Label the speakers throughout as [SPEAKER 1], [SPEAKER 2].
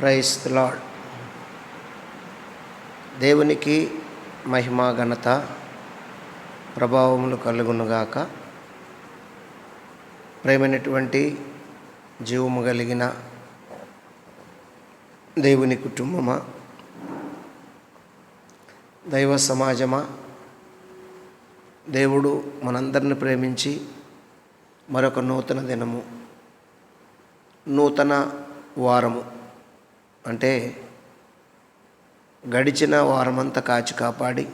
[SPEAKER 1] Price lord దేవునికి మహిమ ఘనత ప్రభావములు కలుగునుగాక ప్రేమైనటువంటి జీవము కలిగిన దేవుని కుటుంబమా దైవ సమాజమా దేవుడు మనందరిని ప్రేమించి మరొక నూతన దినము నూతన వారము. అంటే గడిచిన వారమంతా కాచి కాపాడి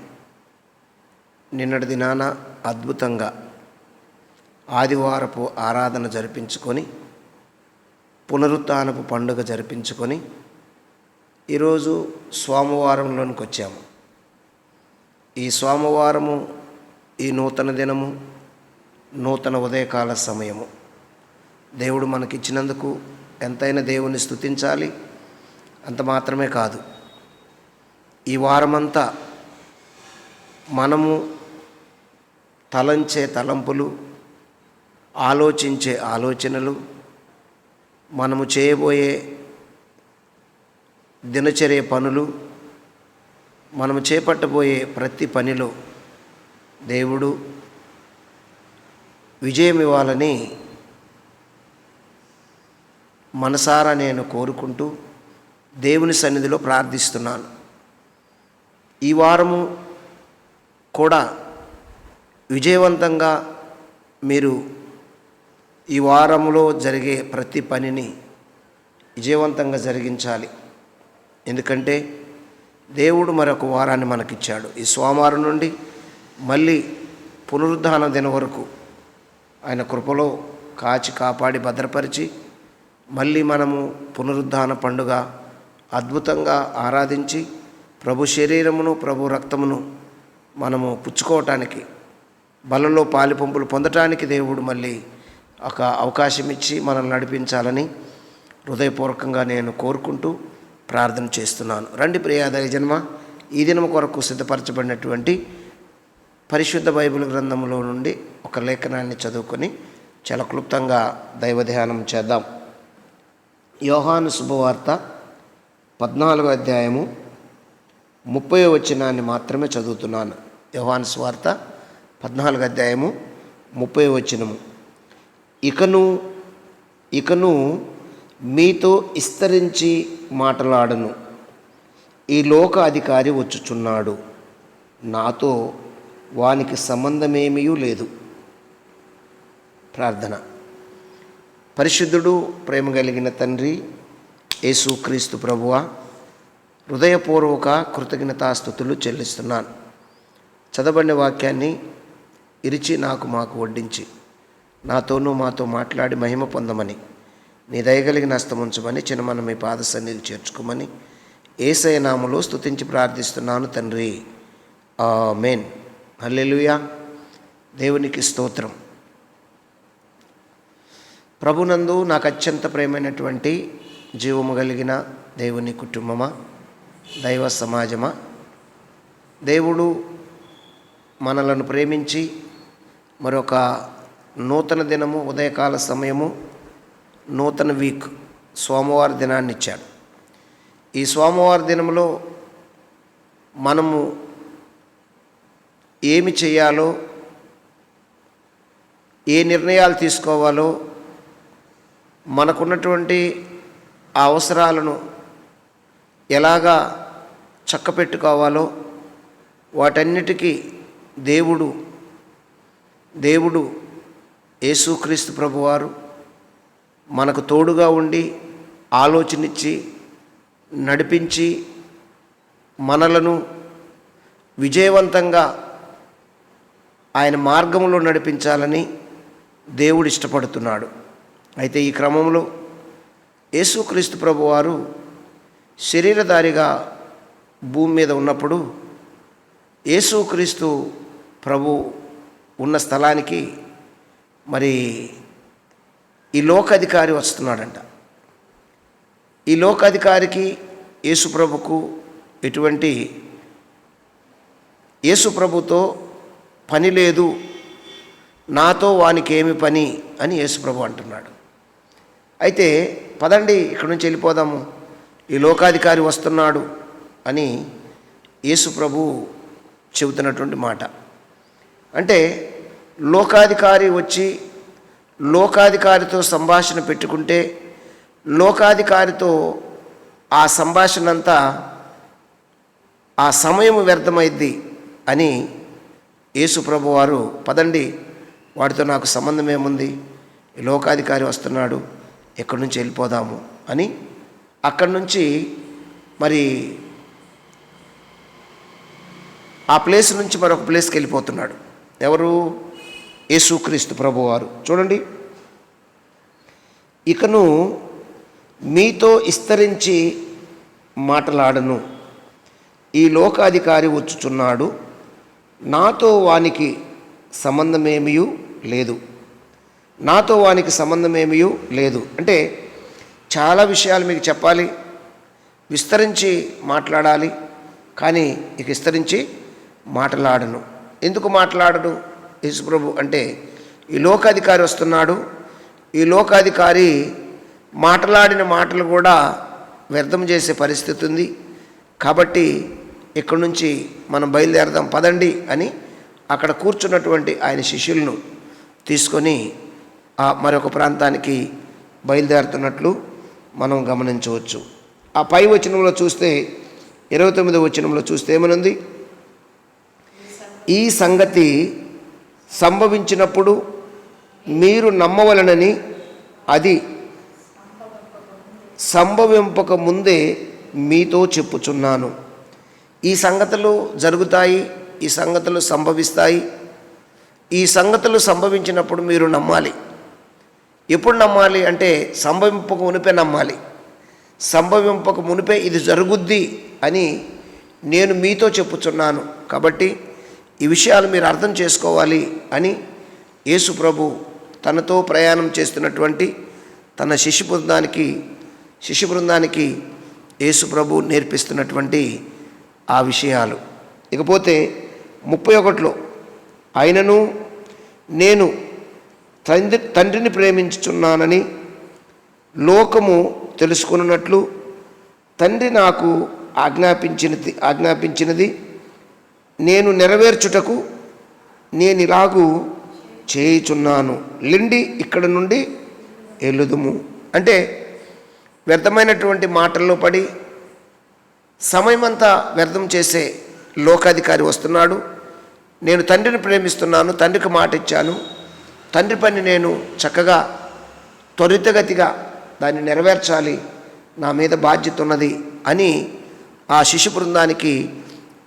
[SPEAKER 1] నిన్నటి దినాన అద్భుతంగా ఆదివారపు ఆరాధన జరిపించుకొని పునరుత్నపు పండుగ జరిపించుకొని ఈరోజు సోమవారంలోనికి వచ్చాము. ఈ సోమవారము ఈ నూతన దినము నూతన ఉదయకాల సమయము. దేవుడు మనకిచ్చినందుకు ఎంతైనా దేవుని స్తుతించాలి. అంత మాత్రమే కాదు. ఈ వారమంతా మనము తలంచే తలంపులు ఆలోచించే ఆలోచనలు మనము చేయబోయే దినచర్య పనులు మనము చేపట్టబోయే ప్రతి పనిలో దేవుడు విజయం ఇవ్వాలని మనసారా నేను కోరుకుంటూ దేవుని సన్నిధిలో ప్రార్థిస్తున్నాను. ఈ వారము కూడా విజయవంతంగా మీరు ఈ వారంలో జరిగే ప్రతి పనిని విజయవంతంగా జరిగించాలి. ఎందుకంటే దేవుడు మరొక వారాన్ని మనకిచ్చాడు. ఈ సోమవారం నుండి మళ్ళీ పునరుద్ధాన దినం వరకు ఆయన కృపలో కాచి కాపాడి భద్రపరిచి మళ్ళీ మనము పునరుద్ధాన పండుగ అద్భుతంగా ఆరాధించి ప్రభు శరీరమును ప్రభు రక్తమును మనము పుచ్చుకోవటానికి బలలో పాలిపంపులు పొందటానికి దేవుడు మళ్ళీ ఒక అవకాశం ఇచ్చి మనల్ని నడిపించాలని హృదయపూర్వకంగా నేను కోరుకుంటూ ప్రార్థన చేస్తున్నాను. రండి ప్రియాదయ జన్మ ఈ దినం కొరకు సిద్ధపరచబడినటువంటి పరిశుద్ధ బైబిల్ గ్రంథంలో నుండి ఒక లేఖనాన్ని చదువుకొని చాలా క్లుప్తంగా దైవ ధ్యానం చేద్దాం. యోహాను శుభవార్త పద్నాలుగో అధ్యాయము ముప్పై వచనాన్ని మాత్రమే చదువుతున్నాను. యోహాన్ స్వార్త పద్నాలుగు అధ్యాయము ముప్పై వచనము. ఇకను ఇకను మీతో విస్తరించి మాట్లాడను. ఈ లోక అధికారి వచ్చుచున్నాడు. నాతో వానికి సంబంధమేమీ లేదు. ప్రార్థన. పరిశుద్ధుడు ప్రేమ కలిగిన తండ్రి యేసుక్రీస్తు ప్రభువ హృదయపూర్వక కృతజ్ఞతాస్థుతులు చెల్లిస్తున్నాను. చదవబడిన వాక్యాన్ని ఇరిచి నాకు మాకు వడ్డించి నాతోనూ మాతో మాట్లాడి మహిమ పొందమని నీ దయగలిగిన అస్తముంచమని చిన్నమన మీ పాద సన్నిధి చేర్చుకోమని ఏసయ నామలో స్తుతించి ప్రార్థిస్తున్నాను తండ్రి. మెయిన్ హల్లెలుయా. దేవునికి స్తోత్రం. ప్రభునందు నాకు అత్యంత ప్రేమైనటువంటి జీవము కలిగిన దేవుని కుటుంబమా? దైవ సమాజమా? దేవుడు మనలను ప్రేమించి మరొక నూతన దినము ఉదయకాల సమయము నూతన వీక్ సోమవారం దినాన్ని ఇచ్చాడు ఈ సోమవారి దినంలో మనము ఏమి చేయాలో ఏ నిర్ణయాలు తీసుకోవాలో మనకున్నటువంటి ఆ అవసరాలను ఎలాగా చక్కపెట్టుకోవాలో వాటన్నిటికీ దేవుడు దేవుడు యేసుక్రీస్తు ప్రభువారు మనకు తోడుగా ఉండి ఆలోచనిచ్చి నడిపించి మనలను విజయవంతంగా ఆయన మార్గంలో నడిపించాలని దేవుడు ఇష్టపడుతున్నాడు. అయితే ఈ క్రమంలో యేసుక్రీస్తు ప్రభువారు శరీరధారిగా భూమి మీద ఉన్నప్పుడు యేసుక్రీస్తు ప్రభు ఉన్న స్థలానికి మరి ఈ లోకాధికారి వస్తున్నాడంట. ఈ లోకాధికారికి యేసుప్రభుకు ఎటువంటి యేసుప్రభుతో పని లేదు నాతో వానికి ఏమి పని అని యేసుప్రభు అంటున్నాడు. అయితే పదండి ఇక్కడి నుంచి వెళ్ళిపోదాము. ఈ లోకాధికారి వస్తున్నాడు అని యేసు ప్రభు చెబుతున్నటువంటి మాట. అంటే లోకాధికారి వచ్చి లోకాధికారితో సంభాషణ పెట్టుకుంటే లోకాధికారితో ఆ సంభాషణ అంతా ఆ సమయం వ్యర్థమైద్ది అని యేసు ప్రభు వారు పదండి వాడితో నాకు సంబంధం ఏముంది? ఈ లోకాధికారి వస్తున్నాడు. ఎక్కడి నుంచి వెళ్ళిపోదాము అని అక్కడి నుంచి మరి ఆ ప్లేస్ నుంచి మరొక ప్లేస్కి వెళ్ళిపోతున్నాడు. ఎవరు? యేసుక్రీస్తు ప్రభువారు. చూడండి. ఇకను మీతో విస్తరించి మాటలాడను. ఈ లోకాధికారి వచ్చుచున్నాడు. నాతో వానికి సంబంధమేమీ లేదు. నాతో వానికి సంబంధం సంబంధమేమీ లేదు. అంటే చాలా విషయాలు మీకు చెప్పాలి విస్తరించి మాట్లాడాలి కానీ ఇక విస్తరించి మాట్లాడను. ఎందుకు మాట్లాడడు యేసుప్రభు అంటే ఈ లోకాధికారి వస్తున్నాడు. ఈ లోకాధికారి మాట్లాడిన మాటలు కూడా వ్యర్థం చేసే పరిస్థితి ఉంది. కాబట్టి ఇక్కడి నుంచి మనం బయలుదేరదాం పదండి అని అక్కడ కూర్చున్నటువంటి ఆయన శిష్యులను తీసుకొని మరొక ప్రాంతానికి బయలుదేరుతున్నట్లు మనం గమనించవచ్చు. ఆ పై వచనంలో చూస్తే ఇరవై తొమ్మిదో వచనంలో చూస్తే ఏమనుంది? ఈ సంగతి సంభవించినప్పుడు మీరు నమ్మవలనని అది సంభవింపక ముందే మీతో చెప్పుచున్నాను. ఈ సంగతులు జరుగుతాయి ఈ సంగతులు సంభవిస్తాయి. ఈ సంగతులు సంభవించినప్పుడు మీరు నమ్మాలి. ఎప్పుడు నమ్మాలి అంటే సంభవింపక మునిపే నమ్మాలి. సంభవింపక మునిపే ఇది జరుగుద్ది అని నేను మీతో చెప్పుచున్నాను. కాబట్టి ఈ విషయాలు మీరు అర్థం చేసుకోవాలి అని యేసు ప్రభు తనతో ప్రయాణం చేస్తున్నటువంటి తన శిష్య బృందానికి శిష్య బృందానికి యేసు ప్రభు నేర్పిస్తున్నటువంటి ఆ విషయాలు. ఇకపోతే ముప్పై ఒకటిలో ఆయనను నేను తండ్రి తండ్రిని ప్రేమించుచున్నానని లోకము తెలుసుకున్నట్లు తండ్రి నాకు ఆజ్ఞాపించినది ఆజ్ఞాపించినది. నేను నెరవేర్చుటకు నేను ఇలాగూ చేయుచున్నాను. లిండి ఇక్కడ నుండి ఎల్లుదుము అంటే వ్యర్థమైనటువంటి మాటల్లో పడి సమయమంతా వ్యర్థం చేసే లోకాధికారి వస్తున్నాడు. నేను తండ్రిని ప్రేమిస్తున్నాను తండ్రికి మాట ఇచ్చాను తండ్రి పని నేను చక్కగా త్వరితగతిగా దాన్ని నెరవేర్చాలి నా మీద బాధ్యత ఉన్నది అని ఆ శిశు బృందానికి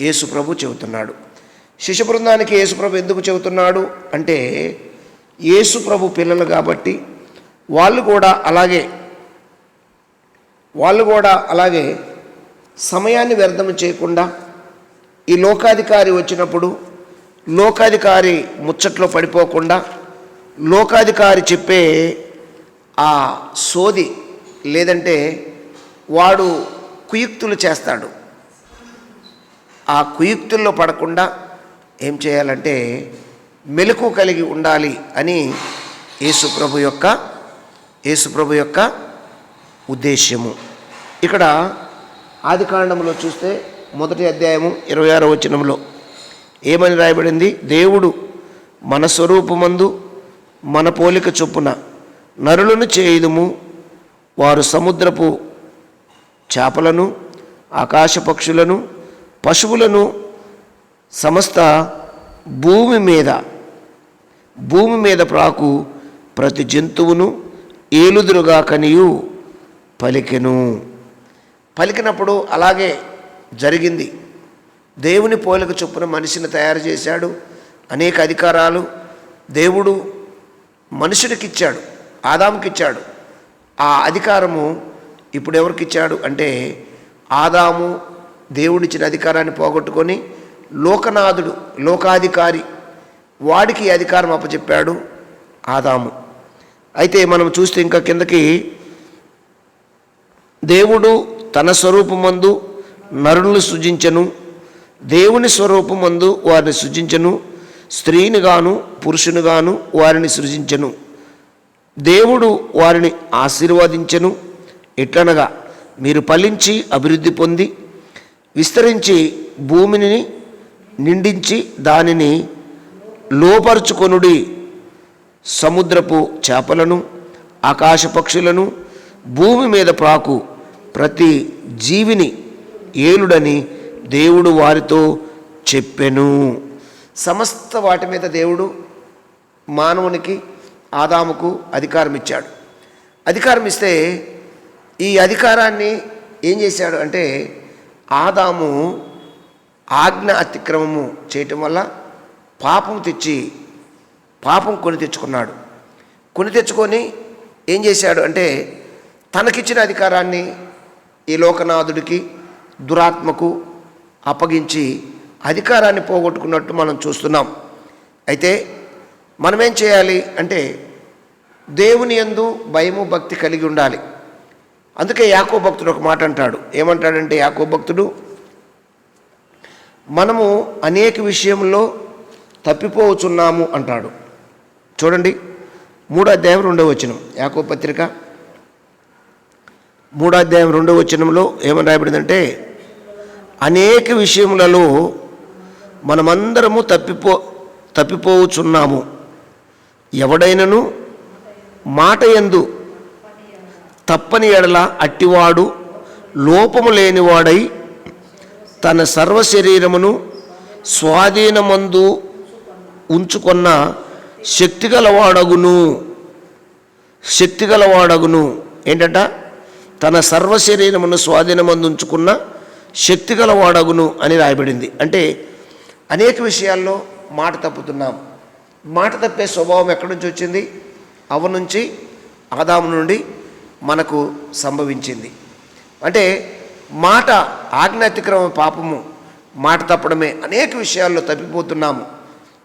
[SPEAKER 1] యేసు ప్రభు చెబుతున్నాడు. శిశు బృందానికి యేసు ప్రభు ఎందుకు చెబుతున్నాడు అంటే యేసు ప్రభు పిల్లలు కాబట్టి వాళ్ళు కూడా అలాగే వాళ్ళు కూడా అలాగే సమయాన్ని వ్యర్థం చేయకుండా ఈ లోకాధికారి వచ్చినప్పుడు లోకాధికారి ముచ్చట్లో పడిపోకుండా లోకాధికారి చెప్పే ఆ సోది లేదంటే వాడు కుయుక్తులు చేస్తాడు. ఆ కుయుక్తుల్లో పడకుండా ఏం చేయాలంటే మెలకు కలిగి ఉండాలి అని యేసుప్రభు యొక్క యేసుప్రభు యొక్క ఉద్దేశ్యము. ఇక్కడ ఆది కాండంలో చూస్తే మొదటి అధ్యాయము ఇరవై ఆరో వచనంలో ఏమని రాయబడింది? దేవుడు మన స్వరూపమందు మన పోలిక చొప్పున నరులను చేయుదుము. వారు సముద్రపు చేపలను ఆకాశ పక్షులను పశువులను సమస్త భూమి మీద భూమి మీద ప్రాకు ప్రతి జంతువును ఏలుదురుగా కనియు పలికెను. పలికినప్పుడు అలాగే జరిగింది. దేవుని పోలిక చొప్పున మనిషిని తయారు చేశాడు. అనేక అధికారాలు దేవుడు మనుషుడికిచ్చాడు ఆదాముకిచ్చాడు. ఆ అధికారము ఇప్పుడు ఎవరికిచ్చాడు అంటే ఆదాము దేవుడిచ్చిన అధికారాన్ని పోగొట్టుకొని లోకనాథుడు లోకాధికారి వాడికి అధికారం అప్పచెప్పాడు ఆదాము. అయితే మనం చూస్తే ఇంకా కిందకి దేవుడు తన స్వరూపమందు నరులను సృజించను దేవుని స్వరూపమందు వారిని సృజించను స్త్రీని గాను పురుషుని గాను వారిని సృజించను. దేవుడు వారిని ఆశీర్వదించెను. ఎట్లనగా మీరు ఫలించి అభివృద్ధి పొంది విస్తరించి భూమిని నిండించి దానిని లోపరుచుకొనుడి సముద్రపు చేపలను ఆకాశ పక్షులను భూమి మీద ప్రాకు ప్రతి జీవిని ఏలుడని దేవుడు వారితో చెప్పెను. సమస్త వాటి మీద దేవుడు మానవునికి ఆదాముకు అధికారం ఇచ్చాడు అధికారం ఇస్తే ఈ అధికారాన్ని ఏం చేశాడు అంటే ఆదాము ఆజ్ఞ అతిక్రమము చేయటం వల్ల పాపం తెచ్చి పాపం కొని తెచ్చుకున్నాడు. కొని తెచ్చుకొని ఏం చేశాడు అంటే తనకిచ్చిన అధికారాన్ని ఈ లోకనాథుడికి దురాత్మకు అప్పగించి అధికారాన్ని పోగొట్టుకున్నట్టు మనం చూస్తున్నాం. అయితే మనమేం చేయాలి అంటే దేవుని యందు భయము భక్తి కలిగి ఉండాలి. అందుకే యాకో భక్తుడు ఒక మాట అంటాడు. ఏమంటాడంటే యాకో భక్తుడు మనము అనేక విషయంలో తప్పిపోవచ్చున్నాము అంటాడు. చూడండి మూడో అధ్యాయం రెండో వచనం. యాకో పత్రిక మూడో అధ్యాయం రెండో వచనంలో ఏమని రాయబడిందంటే అనేక విషయములలో మనమందరము తప్పిపో తప్పిపోవచ్చున్నాము ఎవడైనను మాట ఎందు తప్పని ఎడల అట్టివాడు లోపము లేనివాడై తన సర్వ శరీరమును స్వాధీనమందు ఉంచుకున్న శక్తిగలవాడగును. శక్తిగలవాడగును. ఏంటంట? తన సర్వ శరీరమును స్వాధీనమందు ఉంచుకున్న శక్తిగలవాడగును అని రాయబడింది. అంటే అనేక విషయాల్లో మాట తప్పుతున్నాం. మాట తప్పే స్వభావం ఎక్కడి నుంచి వచ్చింది? అవ నుంచి ఆదాము నుండి మనకు సంభవించింది. అంటే మాట ఆజ్ఞాతిక్రమ పాపము. మాట తప్పడమే. అనేక విషయాల్లో తప్పిపోతున్నాము.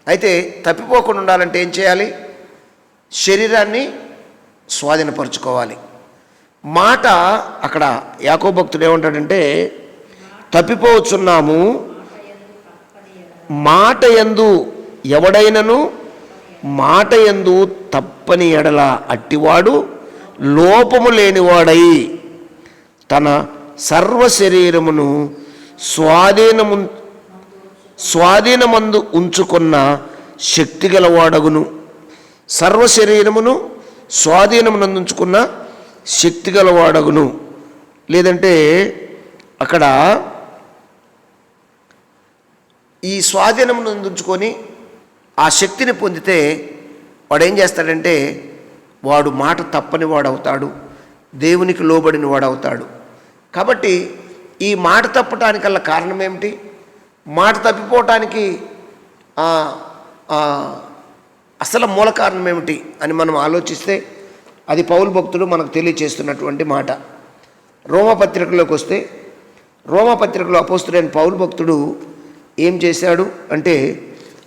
[SPEAKER 1] అయితే తప్పిపోకుండా ఉండాలంటే ఏం చేయాలి? శరీరాన్ని స్వాధీనపరచుకోవాలి. మాట అక్కడ యాకో భక్తుడు ఏమంటాడంటే తప్పిపోవచ్చున్నాము మాట ఎందు ఎవడైనను మాట ఎందు తప్పని ఎడల అట్టివాడు లోపము లేనివాడై తన సర్వ శరీరమును స్వాధీనము స్వాధీనమందు ఉంచుకున్న శక్తి గలవాడగును. సర్వ శరీరమును స్వాధీనమునందుంచుకున్న శక్తి గలవాడగును. లేదంటే అక్కడ ఈ స్వాధీనమును అందించుకొని ఆ శక్తిని పొందితే వాడు ఏం చేస్తాడంటే వాడు మాట తప్పని వాడవుతాడు దేవునికి లోబడిన వాడవుతాడు. కాబట్టి ఈ మాట తప్పటానికల్లా కారణం ఏమిటి మాట తప్పిపోవటానికి అసలు మూల కారణం ఏమిటి అని మనం ఆలోచిస్తే అది పౌలు భక్తుడు మనకు తెలియచేస్తున్నటువంటి మాట. రోమపత్రికలోకి వస్తే రోమపత్రికలో అపోస్తుడైన పౌలు భక్తుడు ఏం చేశాడు అంటే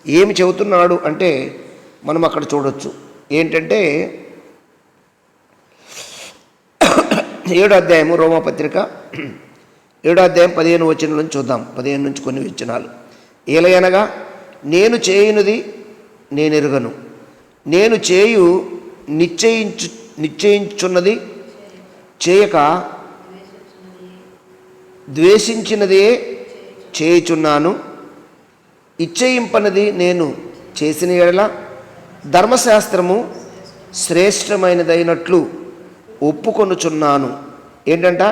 [SPEAKER 1] ఏమి చెబుతున్నాడు అంటే మనం అక్కడ చూడొచ్చు. ఏంటంటే ఏడో అధ్యాయము రోమపత్రిక ఏడో అధ్యాయం పదిహేను వచ్చిన నుంచి చూద్దాం. పదిహేను నుంచి కొన్ని వచనాలు. ఏలయనగా నేను చేయునది నేను ఎరుగను నేను చేయు నిశ్చయించు నిశ్చయించున్నది చేయక ద్వేషించినదే చేయుచున్నాను. ఇచ్చయింపనది నేను చేసిన ఎడల ధర్మశాస్త్రము శ్రేష్టమైనదైనట్లు ఒప్పుకొనుచున్నాను. ఏంటంట?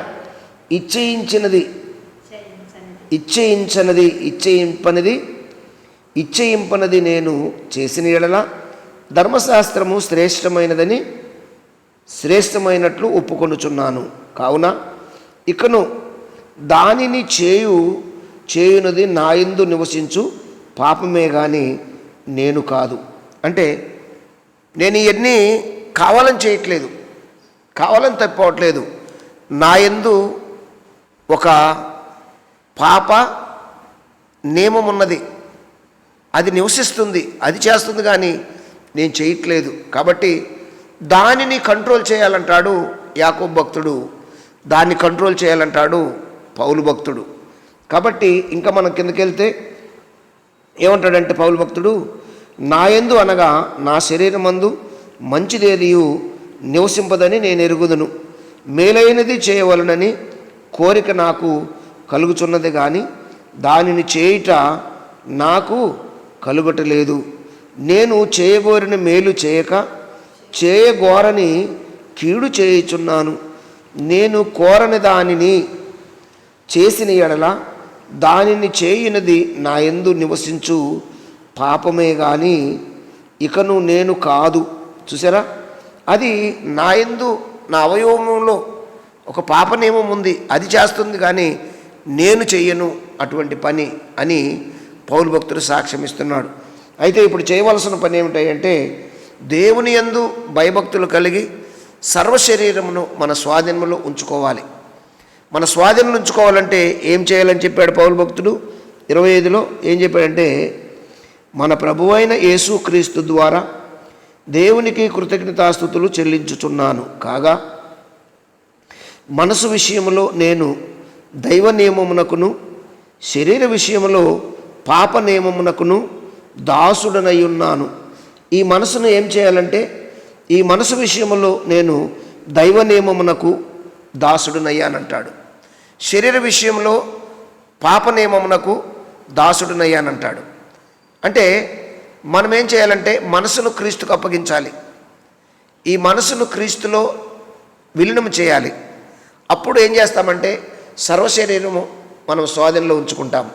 [SPEAKER 1] ఇచ్చయించినది ఇచ్చయించనది ఇచ్చయింపనిది ఇచ్చయింపనది నేను చేసిన ఎడల ధర్మశాస్త్రము శ్రేష్టమైనదని శ్రేష్టమైనట్లు ఒప్పుకొనుచున్నాను. కావున ఇకను దానిని చేయు చేయునది నాయందు నివసించు. పాపమే కానీ నేను కాదు. అంటే నేను ఇవన్నీ కావాలని చేయట్లేదు. కావాలని తప్పవట్లేదు. నా ఎందు ఒక పాప నియమం ఉన్నది. అది నివసిస్తుంది అది చేస్తుంది కానీ నేను చేయట్లేదు. కాబట్టి దానిని కంట్రోల్ చేయాలంటాడు యాకోబ్ భక్తుడు. దాన్ని కంట్రోల్ చేయాలంటాడు పౌలు భక్తుడు. కాబట్టి ఇంకా మనం కిందకెళ్తే ఏమంటాడంటే పౌలు భక్తుడు నాయందు అనగా నా శరీరమందు మంచిదేదియు నివసింపదని నేను ఎరుగుదును. మేలైనది చేయవలనని కోరిక నాకు కలుగుచున్నది కానీ దానిని చేయుట నాకు కలుగటలేదు. నేను చేయబోరిన మేలు చేయక చేయగోరని కీడు చేయుచున్నాను. నేను కోరని దానిని చేసిన ఎడల దానిని చేయినది నా ఎందు నివసించు. పాపమే కానీ ఇకను నేను కాదు. చూసారా అది నా యందు నా అవయవంలో ఒక పాప నియమం ఉంది. అది చేస్తుంది కానీ నేను చెయ్యను అటువంటి పని అని పౌరు భక్తుడు సాక్ష్యం ఇస్తున్నాడు అయితే ఇప్పుడు చేయవలసిన పని ఏమిటంటే దేవుని యందు భయభక్తులు కలిగి సర్వ శరీరమును మన స్వాధీనంలో ఉంచుకోవాలి. మన స్వాధీనం ఉంచుకోవాలంటే ఏం చేయాలని చెప్పాడు పౌరు భక్తుడు? ఇరవై ఐదులో ఏం చెప్పాడంటే మన ప్రభువైన యేసుక్రీస్తు ద్వారా దేవునికి కృతజ్ఞతాస్థుతులు చెల్లించుచున్నాను. కాగా మనసు విషయంలో నేను దైవ నియమమునకును శరీర విషయంలో పాప నియమమునకును దాసుడనై ఉన్నాను. ఈ మనసును ఏం చేయాలంటే ఈ మనసు విషయంలో నేను దైవ నియమమునకు దాసుడునయ్యానంటాడు. శరీర విషయంలో పాప నియమమునకు దాసుడునయ్యానంటాడు. అంటే మనం ఏం చేయాలంటే మనసును క్రీస్తుకు అప్పగించాలి. ఈ మనసును క్రీస్తులో విలీనం చేయాలి. అప్పుడు ఏం చేస్తామంటే సర్వశరీరము మనం స్వాధీనంలో ఉంచుకుంటాం.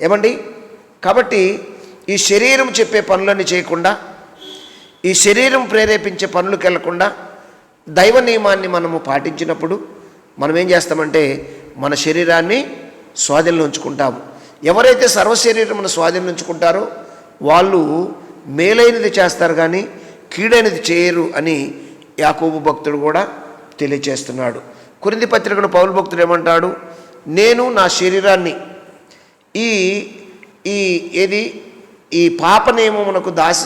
[SPEAKER 1] ఏమండి? కాబట్టి ఈ శరీరం చెప్పే పనులన్నీ చేయకుండా ఈ శరీరం ప్రేరేపించే పనులకు వెళ్ళకుండా దైవ నియమాన్ని మనము పాటించినప్పుడు మనం ఏం చేస్తామంటే మన శరీరాన్ని స్వాధీనంలో ఉంచుకుంటాము. ఎవరైతే సర్వశరీరమును స్వాధీనం ఉంచుకుంటారో వాళ్ళు మేలైనది చేస్తారు కానీ కీడైనది చేయరు అని యాకోబు భక్తుడు కూడా తెలియచేస్తున్నాడు. కురింది పత్రికను పౌరు భక్తుడు ఏమంటాడు? నేను నా శరీరాన్ని ఈ ఈ ఏది? ఈ పాప నియమమునకు దాస్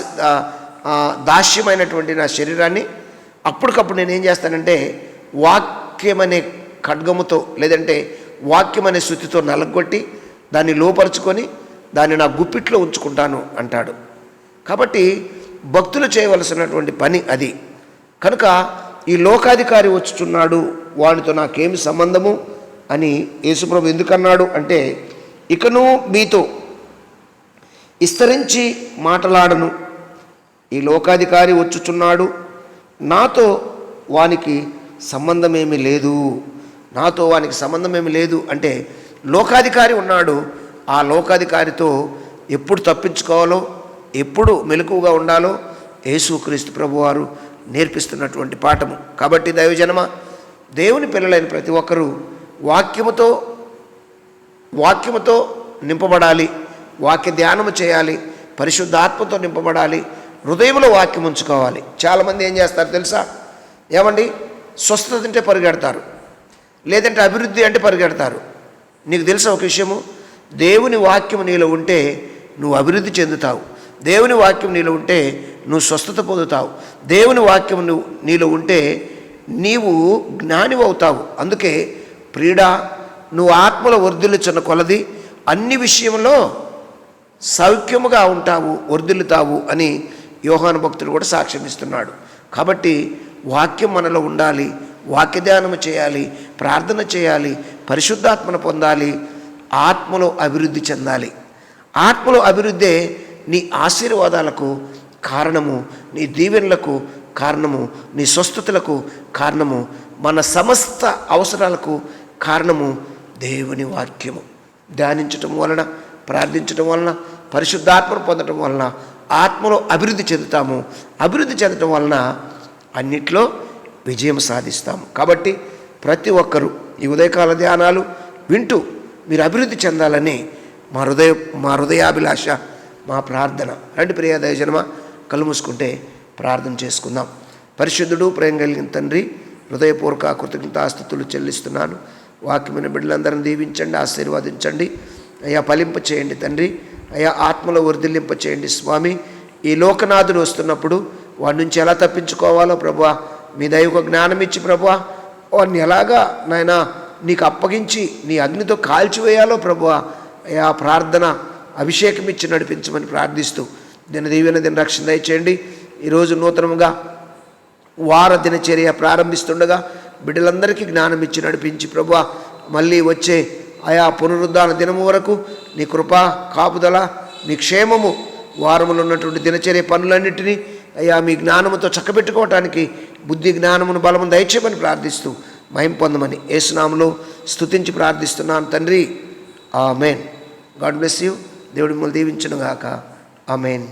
[SPEAKER 1] దాస్యమైనటువంటి నా శరీరాన్ని అప్పటికప్పుడు నేను ఏం చేస్తానంటే వాక్యమనే ఖడ్గముతో లేదంటే వాక్యం అనే శృతితో నలగొట్టి దాన్ని లోపరుచుకొని దాన్ని నా గుప్పిట్లో ఉంచుకుంటాను అంటాడు. కాబట్టి భక్తులు చేయవలసినటువంటి పని అది. కనుక ఈ లోకాధికారి వచ్చుచున్నాడు వాడితో నాకేమి సంబంధము అని యేసుప్రభు ఎందుకన్నాడు అంటే ఇకను మీతో విస్తరించి మాటలాడను. ఈ లోకాధికారి వచ్చుచున్నాడు నాతో వానికి సంబంధమేమీ లేదు. నాతో వానికి సంబంధం ఏమి లేదు అంటే లోకాధికారి ఉన్నాడు. ఆ లోకాధికారితో ఎప్పుడు తప్పించుకోవాలో ఎప్పుడు మెలకువగా ఉండాలో యేసుక్రీస్తు ప్రభువారు నేర్పిస్తున్నటువంటి పాఠము. కాబట్టి దైవజనమ దేవుని పిల్లలైన ప్రతి ఒక్కరూ వాక్యముతో వాక్యముతో నింపబడాలి. వాక్య ధ్యానము చేయాలి. పరిశుద్ధాత్మతో నింపబడాలి. హృదయంలో వాక్యం ఉంచుకోవాలి. చాలామంది ఏం చేస్తారు తెలుసా? ఏమండి? స్వస్థత తింటే పరిగెడతారు. లేదంటే అభివృద్ధి అంటే పరిగెడతారు. నీకు తెలుసా ఒక విషయము? దేవుని వాక్యం నీలో ఉంటే నువ్వు అభివృద్ధి చెందుతావు. దేవుని వాక్యం నీలో ఉంటే నువ్వు స్వస్థత పొందుతావు. దేవుని వాక్యం నువ్వు నీలో ఉంటే నీవు జ్ఞాని అవుతావు. అందుకే ప్రీడ నువ్వు ఆత్మల వర్ధిల్లుచున్న కొలది అన్ని విషయంలో సౌఖ్యముగా ఉంటావు వర్ధిల్లుతావు అని యోహాను భక్తుడు కూడా సాక్ష్యం ఇస్తున్నాడు కాబట్టి వాక్యం మనలో ఉండాలి వాక్యధ్యానము చేయాలి ప్రార్థన చేయాలి పరిశుద్ధాత్మను పొందాలి ఆత్మలో అభివృద్ధి చెందాలి. ఆత్మలో అభివృద్ధే నీ ఆశీర్వాదాలకు కారణము నీ దీవెనలకు కారణము నీ స్వస్థతలకు కారణము మన సమస్త అవసరాలకు కారణము దేవుని వాక్యము. ధ్యానించటం వలన ప్రార్థించటం వలన పరిశుద్ధాత్మను పొందటం వలన ఆత్మలో అభివృద్ధి చెందుతాము. అభివృద్ధి చెందటం వలన అన్నిట్లో విజయం సాధిస్తాము. కాబట్టి ప్రతి ఒక్కరూ ఈ ఉదయకాల ధ్యానాలు వింటూ మీరు అభివృద్ధి చెందాలని మా హృదయ మా హృదయాభిలాష మా ప్రార్థన. రండి ప్రియ దయజనమ కళ్ళు మూసుకుంటే ప్రార్థన చేసుకుందాం. పరిశుద్ధుడు ప్రేమ కలిగిన తండ్రి హృదయపూర్వక కృతజ్ఞతాస్థుతులు చెల్లిస్తున్నాను. వాక్యమైన బిడ్డలందరిని దీవించండి ఆశీర్వదించండి. అయ్యా ఫలింప చేయండి తండ్రి. అయ్యా ఆత్మలో వర్ధిల్లింప చేయండి స్వామి. ఈ లోకనాథుడు వస్తున్నప్పుడు వాడి నుంచి ఎలా తప్పించుకోవాలో ప్రభువా మీ దైవ జ్ఞానం ఇచ్చి ప్రభువా వాడిని ఎలాగా నాయన నీకు అప్పగించి నీ అగ్నితో కాల్చివేయాలో ప్రభు అయ్యా ప్రార్థన అభిషేకం ఇచ్చి నడిపించమని ప్రార్థిస్తూ దిన దీవెన దిన రక్షణ దయచేయండి. ఈరోజు నూతనంగా వార దినచర్య ప్రారంభిస్తుండగా బిడ్డలందరికీ జ్ఞానం ఇచ్చి నడిపించి ప్రభు మళ్ళీ వచ్చే ఆయా పునరుద్ధాన దినము వరకు నీ కృప కాపుదల నీ క్షేమము వారములో ఉన్నటువంటి దినచర్య పనులన్నింటినీ అయ్యా మీ జ్ఞానముతో చక్కబెట్టుకోవటానికి బుద్ధి జ్ఞానమును బలము దయచేయమని ప్రార్థిస్తూ మహిం పొందమని ఏసునాములో స్తుతించి ప్రార్థిస్తున్నాను తండ్రి. ఆమెన్. God bless you. దేవుడి మిమ్మల్ని దీవించును గాక ఆమెన్.